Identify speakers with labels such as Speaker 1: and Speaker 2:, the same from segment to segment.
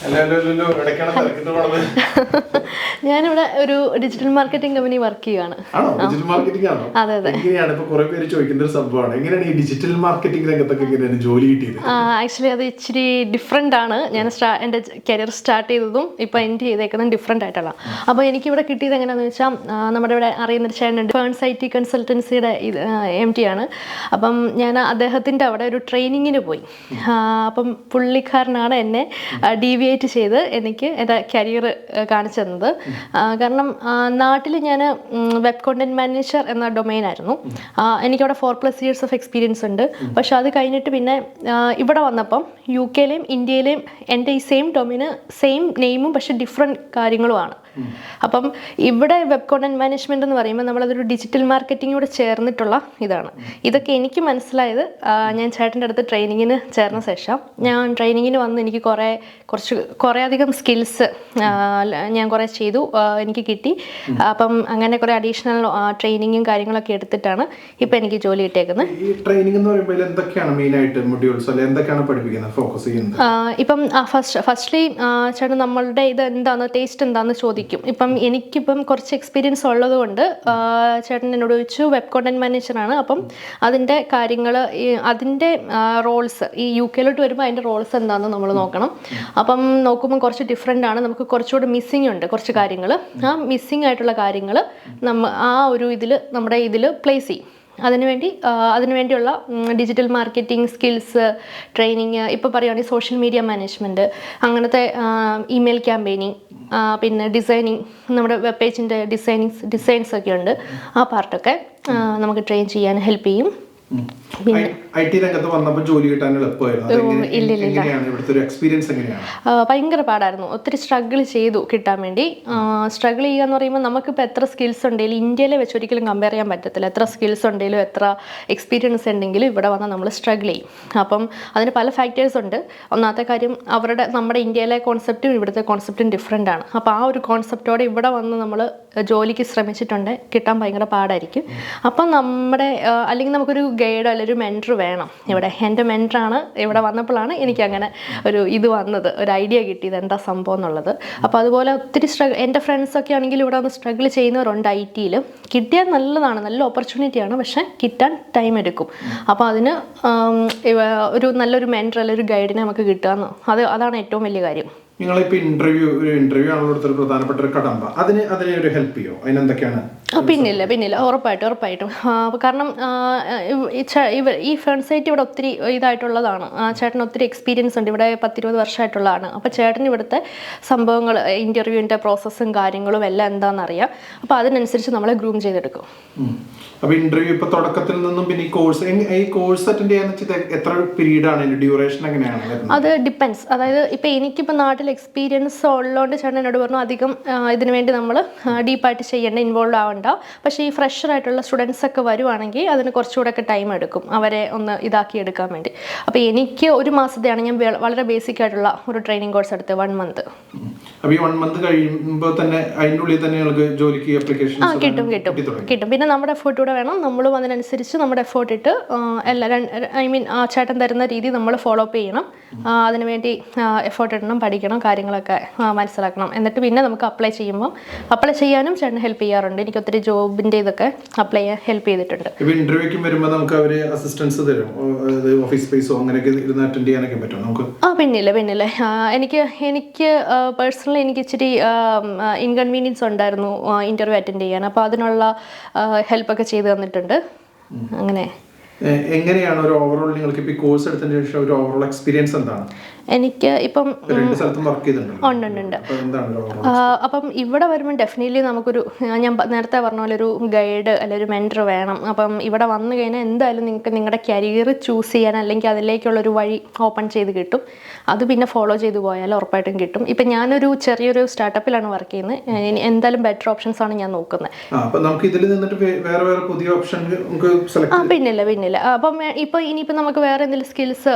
Speaker 1: ഞാനിവിടെ ഒരു digital marketing company work ചെയ്യുകയാണ്
Speaker 2: ഡിജിറ്റൽ മാർക്കറ്റിംഗ് ആണോ?
Speaker 1: അതെ, അതെ.
Speaker 2: എങ്ങനെയാണ് ഇപ്പൊ കുറെ പേര് ചോദിക്കുന്ന ഒരു സംഭവമാണ്. എങ്ങനെയാണ് ഈ ഡിജിറ്റൽ മാർക്കറ്റിംഗ് രംഗത്തൊക്കെ എങ്ങനെയാണ് ജോലി കിട്ടിയത്?
Speaker 1: ആക്ച്വലി അത് ഇച്ചിരി ഡിഫറെന്റ് ആണ്. ഞാൻ എന്റെ എന്റെ കരിയർ സ്റ്റാർട്ട് ചെയ്തതും ഇപ്പൊ എൻഡ് ചെയ്തേക്കുന്നതും ഡിഫറെന്റ് ആയിട്ടുള്ള. അപ്പോൾ എനിക്കിവിടെ കിട്ടിയത് എങ്ങനെയാണെന്ന് വെച്ചാൽ നമ്മുടെ ഇവിടെ അറിയുന്ന ചേട്ടനുണ്ട് ഫേൺസ് ഐ ടി കൺസൾട്ടൻസിയുടെ എം ടി ആണ്. അപ്പം ഞാൻ അദ്ദേഹത്തിന്റെ അവിടെ ഒരു ട്രെയിനിങ്ങിന് പോയി. അപ്പം പുള്ളിക്കാരനാണ് എന്നെ ഡീവിയേറ്റ് ചെയ്ത് എനിക്ക് എന്റെ കരിയർ കാണിച്ചു തന്നത്. കാരണം നാട്ടിൽ ഞാൻ വെബ് കോണ്ടന്റ് മാനേജർ എന്ന ഡൊമൈൻ ആയിരുന്നു. എനിക്കവിടെ four plus years of experience ഉണ്ട്. പക്ഷെ അത് കഴിഞ്ഞിട്ട് പിന്നെ ഇവിടെ വന്നപ്പം യു കെയിലെയും ഇന്ത്യയിലെയും എന്റെ ഈ സെയിം ഡൊമൈന് സെയിം നെയിമും പക്ഷെ ഡിഫറെന്റ് കാര്യങ്ങളുമാണ്. അപ്പം ഇവിടെ വെബ് കോണ്ടന്റ് മാനേജ്മെന്റ് എന്ന് പറയുമ്പോൾ നമ്മളതൊരു ഡിജിറ്റൽ മാർക്കറ്റിംഗോട് ചേർന്നിട്ടുള്ള ഇതാണ്. ഇതൊക്കെ എനിക്ക് മനസ്സിലായത് ഞാൻ ചേട്ടന്റെ അടുത്ത് ട്രെയിനിങ്ങിന് ചേർന്ന ശേഷം. ഞാൻ ട്രെയിനിങ്ങിന് വന്ന് എനിക്ക് കുറേ കുറച്ച് കുറേ അധികം സ്കിൽസ് ഞാൻ കുറേ ചെയ്തു എനിക്ക് കിട്ടി. അപ്പം അങ്ങനെ കുറേ അഡീഷണൽ ട്രെയിനിങ്ങും കാര്യങ്ങളൊക്കെ എടുത്തിട്ടാണ് ഇപ്പം എനിക്ക് ജോലി കിട്ടിയേക്കുന്നത്.
Speaker 2: ഈ ട്രെയിനിങ് എന്ന് പറയുമ്പോൾ എന്തൊക്കെയാണ് മെയിനായിട്ട് മൊഡ്യൂൾസ് എന്തൊക്കെയാണ് പഠിപ്പിക്കുന്നത് ഫോക്കസ് ചെയ്യുന്നത്?
Speaker 1: ഇപ്പം ഫസ്റ്റ് ഫസ്റ്റ്ലി ചേട്ടൻ നമ്മളുടെ ഇത് എന്താണ് ടേസ്റ്റ് എന്താണെന്ന് ചോദിക്കും. ഇപ്പം എനിക്കിപ്പം കുറച്ച് എക്സ്പീരിയൻസ് ഉള്ളതുകൊണ്ട് ചേട്ടൻ എന്നോട് ചോദിച്ചു വെബ് കോണ്ടന്റ് മാനേജറാണ് അപ്പം അതിന്റെ കാര്യങ്ങൾ അതിന്റെ റോൾസ് ഈ യു കെയിലോട്ട് വരുമ്പോൾ അതിന്റെ റോൾസ് എന്താണെന്ന് നമ്മൾ നോക്കണം. അപ്പം നോക്കുമ്പോൾ കുറച്ച് ഡിഫറെന്റ് ആണ്. നമുക്ക് കുറച്ചുകൂടി മിസ്സിങ് ഉണ്ട് കുറച്ച് കാര്യങ്ങൾ. ആ മിസ്സിങ് ആയിട്ടുള്ള കാര്യങ്ങൾ നമ്മ ആ ഒരു ഇതിൽ നമ്മുടെ ഇതിൽ പ്ലേസ് ചെയ്യും. അതിനുവേണ്ടി അതിനുവേണ്ടിയുള്ള ഡിജിറ്റൽ മാർക്കറ്റിംഗ് സ്കിൽസ് ട്രെയിനിങ് ഇപ്പോൾ പറയുകയാണെങ്കിൽ സോഷ്യൽ മീഡിയ മാനേജ്മെന്റ് അങ്ങനത്തെ ഇമെയിൽ ക്യാമ്പയിനിങ് പിന്നെ ഡിസൈനിങ് നമ്മുടെ വെബ് പേജിന്റെ ഡിസൈനിങ്സ് ഡിസൈൻസ് ഒക്കെ ഉണ്ട്. ആ പാർട്ടൊക്കെ നമുക്ക് ട്രെയിൻ ചെയ്യാൻ ഹെൽപ്പ് ചെയ്യും.
Speaker 2: രംഗത്ത് വന്നപ്പോൾ ജോലി കിട്ടാൻ എളുപ്പമായിരുന്നു.
Speaker 1: ഭയങ്കര പാടായിരുന്നു. ഒത്തിരി സ്ട്രഗിൾ ചെയ്തു കിട്ടാൻ വേണ്ടി. സ്ട്രഗിൾ ചെയ്യുക എന്ന് പറയുമ്പോൾ നമുക്കിപ്പോൾ എത്ര സ്കിൽസ് ഉണ്ടെങ്കിലും ഇന്ത്യയിലെ വെച്ച് ഒരിക്കലും കമ്പയർ ചെയ്യാൻ പറ്റത്തില്ല. എത്ര സ്കിൽസ് ഉണ്ടെങ്കിലും എത്ര എക്സ്പീരിയൻസ് ഉണ്ടെങ്കിലും ഇവിടെ വന്നാൽ നമ്മൾ സ്ട്രഗിൾ ചെയ്യും. അപ്പം അതിന് പല ഫാക്ടേഴ്സ് ഉണ്ട്. ഒന്നാമത്തെ കാര്യം അവരുടെ നമ്മുടെ ഇന്ത്യയിലെ കോൺസെപ്റ്റും ഇവിടുത്തെ കോൺസെപ്റ്റും ഡിഫറെന്റ് ആണ്. അപ്പോൾ ആ ഒരു കോൺസെപ്റ്റോടെ ഇവിടെ വന്ന് നമ്മൾ ജോലിക്ക് ശ്രമിച്ചിട്ടുണ്ട്. കിട്ടാൻ ഭയങ്കര പാടായിരിക്കും. അപ്പം നമ്മുടെ അല്ലെങ്കിൽ നമുക്കൊരു ഗൈഡ് അല്ലെങ്കിൽ ഒരു മെന്റർ വേണം. ഇവിടെ എന്റെ മെന്ററാണ് ഇവിടെ വന്നപ്പോഴാണ് എനിക്ക് അങ്ങനെ ഒരു ഇത് വന്നത്. ഒരു ഐഡിയ കിട്ടിയത് എന്താ സംഭവം എന്നുള്ളത്. അപ്പോൾ അതുപോലെ ഒത്തിരി സ്ട്രഗിൾ എന്റെ ഫ്രണ്ട്സൊക്കെ ആണെങ്കിൽ ഇവിടെ വന്ന് സ്ട്രഗിൾ ചെയ്യുന്നവരുണ്ട് ഐ ടിയിൽ കിട്ടിയാൽ നല്ലതാണ് നല്ല ഓപ്പർച്യൂണിറ്റിയാണ് പക്ഷേ കിട്ടാൻ ടൈം എടുക്കും. അപ്പോൾ അതിന് ഒരു നല്ലൊരു മെന്റർ അല്ലെങ്കിൽ ഒരു ഗൈഡിനെ നമുക്ക് കിട്ടുക അത് അതാണ് ഏറ്റവും വലിയ കാര്യം.
Speaker 2: നിങ്ങളിപ്പോ ഇന്റർവ്യൂ ഒരു ഇന്റർവ്യൂ ആണല്ലോ എടുത്തൊരു പ്രധാനപ്പെട്ട ഒരു കടമ്പ. അതിന് അതിനെ ഒരു ഹെൽപ്പ് ചെയ്യോ? അതിനെന്തൊക്കെയാണ്
Speaker 1: പിന്നില്ല പിന്നില്ല. ഉറപ്പായിട്ടും ഉറപ്പായിട്ടും. കാരണം ആ, ഇവ- ഈ ഫ്രണ്ട് സൈറ്റ് ഇവിടെ ഒത്തിരി ഇതായിട്ടുള്ളതാണ്. ആ, ചേട്ടൻ ഒത്തിരി എക്സ്പീരിയൻസ് ഉണ്ട്. ഇവിടെ പത്തിരുപത് വർഷമായിട്ടുള്ളതാണ്. അപ്പോൾ ചേട്ടൻ ഇവിടുത്തെ സംഭവങ്ങൾ ഇന്റർവ്യൂവിന്റെ പ്രോസസ്സും കാര്യങ്ങളും എല്ലാം എന്താണെന്നറിയാം അപ്പോൾ അതിനനുസരിച്ച് നമ്മളെ ഗ്രൂം ചെയ്തെടുക്കും.
Speaker 2: അപ്പോൾ ഇന്റർവ്യൂ ഇന്റർവ്യൂ ഇപ്പൊ തുടക്കത്തിൽ നിന്നും പിന്നെ ഈ കോഴ്സ് ഈ കോഴ്സ് അറ്റൻഡ് വെച്ചാൽ എത്ര പീരീഡ് ആണ്? ഡ്യൂറേഷൻ എങ്ങനെയാണ്
Speaker 1: അത് ഡിപ്പെൻസ് അതായത് ഇപ്പോൾ എനിക്കിപ്പോൾ നാട്ടിൽ എക്സ്പീരിയൻസ് ഉള്ളതുകൊണ്ട് ചേട്ടൻ എന്നോട് പറഞ്ഞു അധികം ഇതിനു വേണ്ടി നമ്മൾ ഡീപ്പായിട്ട് ചെയ്യേണ്ട ഇൻവോൾവ് ആവണ്ട. പക്ഷേ ഈ ഫ്രഷർ ആയിട്ടുള്ള സ്റ്റുഡൻസ് ഒക്കെ വരുവാണെങ്കിൽ അതിന് കുറച്ചുകൂടെ ഒക്കെ ടൈം എടുക്കും. അവരെ ഒന്ന് ഇതാക്കി എടുക്കാൻ വേണ്ടി. അപ്പോൾ എനിക്ക് ഒരു മാസത്തെയാണ് ഞാൻ വളരെ ബേസിക് ആയിട്ടുള്ള ഒരു ട്രെയിനിങ് കോഴ്സ് എടുത്തത് വൺ മന്ത്
Speaker 2: അപ്പോൾ ഈ വൺ മന്ത് കഴിയുമ്പോൾ തന്നെ ഉള്ളിൽ തന്നെ നിങ്ങൾക്ക് ജോലിക്ക് അപ്ലിക്കേഷൻ
Speaker 1: ആ കിട്ടും കിട്ടും. കിട്ടും. പിന്നെ നമ്മുടെ എഫേർട്ട് കൂടെ വേണം. നമ്മളും അതിനനുസരിച്ച് നമ്മുടെ എഫേർട്ട് ഇട്ട് എല്ലാ ഐ മീൻ ആ ചേട്ടൻ തരുന്ന രീതി നമ്മൾ ഫോളോ അപ്പ് ചെയ്യണം. അതിനുവേണ്ടി എഫേർട്ട് ഇടണം പഠിക്കണം കാര്യങ്ങളൊക്കെ മനസ്സിലാക്കണം. എന്നിട്ട് പിന്നെ നമുക്ക് അപ്ലൈ ചെയ്യുമ്പോൾ അപ്ലൈ ചെയ്യാനും ചേട്ടൻ ഹെൽപ്പ് ചെയ്യാറുണ്ട്. എനിക്ക് ഒത്തിരി ജോബിന്റെ ഇതൊക്കെ അപ്ലൈ ചെയ്യാൻ ഹെൽപ്പ് ചെയ്തിട്ടുണ്ട്.
Speaker 2: ഇപ്പൊ ഇന്റർവ്യൂക്കും വരുമ്പോൾ നമുക്ക് അവർ അസിസ്റ്റൻസ് തരും. ഓഫീസ് സ്പേസോ അങ്ങനെയൊക്കെ ഇരുന്ന് അറ്റൻഡ് ചെയ്യാനൊക്കെ പറ്റും നമുക്ക്?
Speaker 1: ആ പിന്നില്ല പിന്നില്ല. എനിക്ക് എനിക്ക് പേഴ്സണലി എനിക്ക് ഇച്ചിരി ഇൻകൺവീനിയൻസ് ഉണ്ടായിരുന്നു ഇന്റർവ്യൂ അറ്റൻഡ് ചെയ്യാൻ. അപ്പോൾ അതിനുള്ള ഹെൽപ്പൊക്കെ ചെയ്തു തന്നിട്ടുണ്ട്. അങ്ങനെ.
Speaker 2: എങ്ങനെയാണ് ഒരു ഓവറോൾ നിങ്ങൾക്ക് ഇപ്പോൾ ഈ കോഴ്സ് എടുത്തതിന് ശേഷം ഒരു ഓവറോൾ എക്സ്പീരിയൻസ് എന്താണ്?
Speaker 1: എനിക്ക് ഇപ്പം ഉണ്ട്
Speaker 2: അപ്പം
Speaker 1: ഇവിടെ വരുമ്പോൾ ഡെഫിനറ്റ്ലി നമുക്കൊരു ഞാൻ നേരത്തെ പറഞ്ഞ പോലെ ഒരു ഗൈഡ് അല്ലെങ്കിൽ ഒരു മെന്റർ വേണം. അപ്പം ഇവിടെ വന്നു കഴിഞ്ഞാൽ എന്തായാലും നിങ്ങൾക്ക് നിങ്ങളുടെ കരിയർ ചൂസ് ചെയ്യാൻ അല്ലെങ്കിൽ അതിലേക്കുള്ള ഒരു വഴി ഓപ്പൺ ചെയ്ത് കിട്ടും. അത് പിന്നെ ഫോളോ ചെയ്ത് പോയാൽ ഉറപ്പായിട്ടും കിട്ടും. ഇപ്പം ഞാനൊരു ചെറിയൊരു സ്റ്റാർട്ടപ്പിലാണ് വർക്ക് ചെയ്യുന്നത്. ഇനി എന്തായാലും ബെറ്റർ ഓപ്ഷൻസ് ആണ് ഞാൻ നോക്കുന്നത്.
Speaker 2: ആ
Speaker 1: പിന്നില്ല പിന്നില്ല. അപ്പം ഇപ്പൊ ഇനിയിപ്പോൾ നമുക്ക് വേറെ എന്തെങ്കിലും സ്കിൽസ്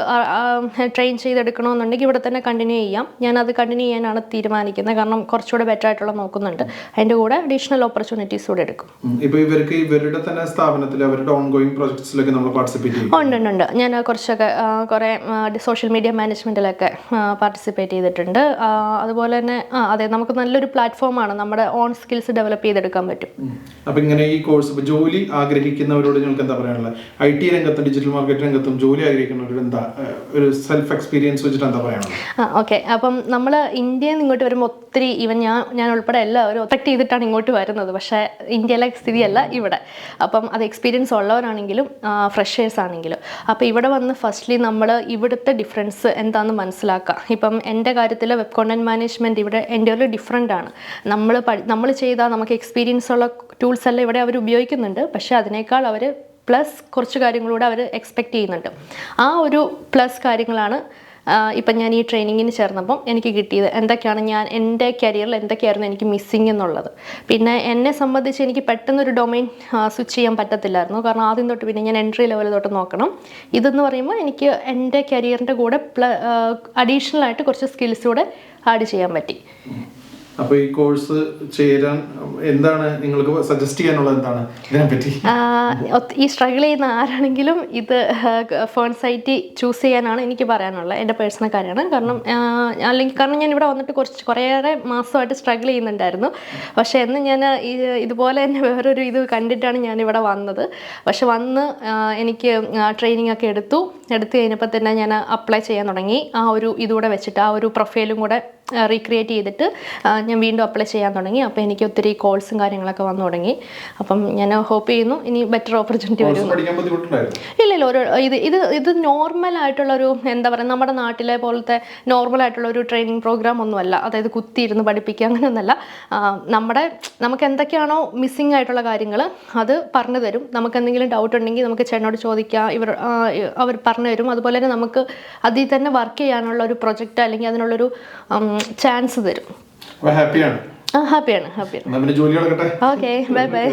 Speaker 1: ട്രെയിൻ ചെയ്തെടുക്കണോ ചെയ്യണമെന്നുണ്ടെങ്കിൽ ഇവിടെ തന്നെ കണ്ടിന്യൂ ചെയ്യാം. ഞാൻ അത് കണ്ടിന്യൂ ചെയ്യാനാണ് തീരുമാനിക്കുന്നത്. കാരണം കുറച്ചുകൂടെ ബെറ്റർ ആയിട്ടുള്ള നോക്കുന്നുണ്ട്. അതിന്റെ കൂടെ അഡീഷണൽ ഓപ്പർച്യൂണിറ്റീസ് കൂടെ എടുക്കും.
Speaker 2: ഇപ്പോൾ ഇവർക്ക് ഇവരുടെ തന്നെ സ്ഥാപനത്തിൽ അവരുടെ ഓൺഗോയിങ് പ്രോജക്ട്സിലൊക്കെ നമ്മൾ പാർട്ടിസിപ്പേറ്റ് ചെയ്യും.
Speaker 1: ഉണ്ട് ഉണ്ട് ഉണ്ട്. ഞാൻ കുറച്ചൊക്കെ കുറെ സോഷ്യൽ മീഡിയ മാനേജ്മെന്റിലൊക്കെ പാർട്ടിസിപ്പേറ്റ് ചെയ്തിട്ടുണ്ട്. അതുപോലെ തന്നെ അതെ നമുക്ക് നല്ലൊരു പ്ലാറ്റ്ഫോം ആണ് നമ്മുടെ ഓൺ സ്കിൽസ് ഡെവലപ്പ് ചെയ്തെടുക്കാൻ പറ്റും.
Speaker 2: അപ്പോൾ അപ്പൊ ഇങ്ങനെ ഈ കോഴ്സ് ജോലി ആഗ്രഹിക്കുന്നവരോട് നിങ്ങൾക്ക് എന്താ പറയാനുള്ളത്? ഐ ടി രംഗത്തും ഡിജിറ്റൽ മാർക്കറ്റ് രംഗത്തും ജോലി ആഗ്രഹിക്കുന്നവരോട് എന്താ ഒരു സെൽഫ് എക്സ്പീരിയൻസ് വെച്ചിട്ട് എന്താ
Speaker 1: ഓക്കെ. അപ്പം നമ്മൾ ഇന്ത്യയിൽ നിന്ന് ഇങ്ങോട്ട് വരുമ്പോൾ ഒത്തിരി ഇവൻ ഞാൻ ഞാൻ ഉൾപ്പെടെ എല്ലാവരും ഒത്തക്ട് ചെയ്തിട്ടാണ് ഇങ്ങോട്ട് വരുന്നത്. പക്ഷേ ഇന്ത്യയിലെ സ്ഥിതിയല്ല ഇവിടെ. അപ്പം അത് എക്സ്പീരിയൻസ് ഉള്ളവരാണെങ്കിലും ഫ്രഷേഴ്സ് ആണെങ്കിലും. അപ്പോൾ ഇവിടെ വന്ന് ഫസ്റ്റ്ലി നമ്മൾ ഇവിടുത്തെ ഡിഫറൻസ് എന്താണെന്ന് മനസ്സിലാക്കുക ഇപ്പം എന്റെ കാര്യത്തിൽ വെബ് കോണ്ടന്റ് മാനേജ്മെന്റ് ഇവിടെ എന്റെ ഒരു ഡിഫറെന്റ് ആണ്. നമ്മൾ നമ്മൾ ചെയ്താൽ നമുക്ക് എക്സ്പീരിയൻസ് ഉള്ള ടൂൾസ് എല്ലാം ഇവിടെ അവർ ഉപയോഗിക്കുന്നുണ്ട്. പക്ഷേ അതിനേക്കാൾ അവർ പ്ലസ് കുറച്ച് കാര്യങ്ങളൂടെ അവർ എക്സ്പെക്റ്റ് ചെയ്യുന്നുണ്ട്. ആ ഒരു പ്ലസ് കാര്യങ്ങളാണ് ഇപ്പം ഞാൻ ഈ ട്രെയിനിങ്ങിന് ചേർന്നപ്പം എനിക്ക് കിട്ടിയത് എന്തൊക്കെയാണ് ഞാൻ എന്റെ കരിയറിൽ എന്തൊക്കെയായിരുന്നു എനിക്ക് മിസ്സിങ് എന്നുള്ളത്. പിന്നെ എന്നെ സംബന്ധിച്ച് എനിക്ക് പെട്ടെന്നൊരു ഡൊമൈൻ സ്വിച്ച് ചെയ്യാൻ പറ്റത്തില്ലായിരുന്നു. കാരണം ആദ്യം തൊട്ട് പിന്നെ ഞാൻ എൻട്രി ലെവലിൽ തൊട്ട് നോക്കണം. ഇതെന്ന് പറയുമ്പോൾ എനിക്ക് എന്റെ കരിയറിന്റെ കൂടെ പ്ല അഡീഷണൽ ആയിട്ട് കുറച്ച് സ്കിൽസ് കൂടെ ആഡ് ചെയ്യാൻ പറ്റി.
Speaker 2: അപ്പൊ ഈ കോഴ്സ് ചേരാൻ എന്താണ് നിങ്ങൾക്ക് സജസ്റ്റ് ചെയ്യാനുള്ളത് എന്താണ് ഇതിനെപ്പറ്റി?
Speaker 1: ഈ സ്ട്രഗിൾ ചെയ്യുന്ന ആരാണെങ്കിലും ഇത് ഫോൺ സൈറ്റി ചൂസ് ചെയ്യാനാണ് എനിക്ക് പറയാനുള്ളത് എന്റെ പേഴ്സണൽ കാര്യമാണ്. കാരണം അല്ലെങ്കിൽ കാരണം ഞാൻ ഇവിടെ വന്നിട്ട് കുറച്ച് കുറേയേറെ മാസമായിട്ട് സ്ട്രഗിൾ ചെയ്യുന്നുണ്ടായിരുന്നു. പക്ഷേ എന്ന് ഞാൻ ഇതുപോലെ തന്നെ വേറൊരു ഇത് കണ്ടിട്ടാണ് ഞാൻ ഇവിടെ വന്നത്. പക്ഷെ വന്ന് എനിക്ക് ട്രെയിനിങ് ഒക്കെ എടുത്തു. എടുത്തു കഴിഞ്ഞപ്പോൾ തന്നെ ഞാൻ അപ്ലൈ ചെയ്യാൻ തുടങ്ങി. ആ ഒരു ഇതുകൂടെ വെച്ചിട്ട് ആ ഒരു പ്രൊഫൈലും കൂടെ റീക്രിയേറ്റ് ചെയ്തിട്ട് ഞാൻ വീണ്ടും അപ്ലൈ ചെയ്യാൻ തുടങ്ങി. അപ്പോൾ എനിക്ക് ഒത്തിരി കോൾസും കാര്യങ്ങളൊക്കെ വന്നു തുടങ്ങി. അപ്പം ഞാൻ ഹോപ്പ് ചെയ്യുന്നു ഇനി ബെറ്റർ ഓപ്പർച്യൂണിറ്റി വരും ഇല്ല ഇല്ല ഒരു ഇത് ഇത് ഇത് നോർമൽ ആയിട്ടുള്ള ഒരു എന്താ പറയുക നമ്മുടെ നാട്ടിലെ പോലത്തെ നോർമൽ ആയിട്ടുള്ള ഒരു ട്രെയിനിങ് പ്രോഗ്രാം ഒന്നുമല്ല. അതായത് കുത്തി ഇരുന്ന് പഠിപ്പിക്കുക അങ്ങനെയൊന്നുമല്ല. നമ്മുടെ നമുക്ക് എന്തൊക്കെയാണോ മിസ്സിങ് ആയിട്ടുള്ള കാര്യങ്ങൾ അത് പറഞ്ഞു തരും. നമുക്ക് എന്തെങ്കിലും ഡൗട്ട് ഉണ്ടെങ്കിൽ നമുക്ക് ചേട്ടനോട് ചോദിക്കാം. ഇവർ അവർ പറഞ്ഞു തരും. അതുപോലെ തന്നെ നമുക്ക് അതിൽ തന്നെ വർക്ക് ചെയ്യാനുള്ള ഒരു പ്രൊജക്റ്റ് അല്ലെങ്കിൽ അതിനുള്ളൊരു ചാൻസ് തരും.
Speaker 2: ഹാപ്പിയാണ്
Speaker 1: ഹാപ്പിയാണ് ഹാപ്പിയാണ് ഓക്കെ ബൈ ബൈ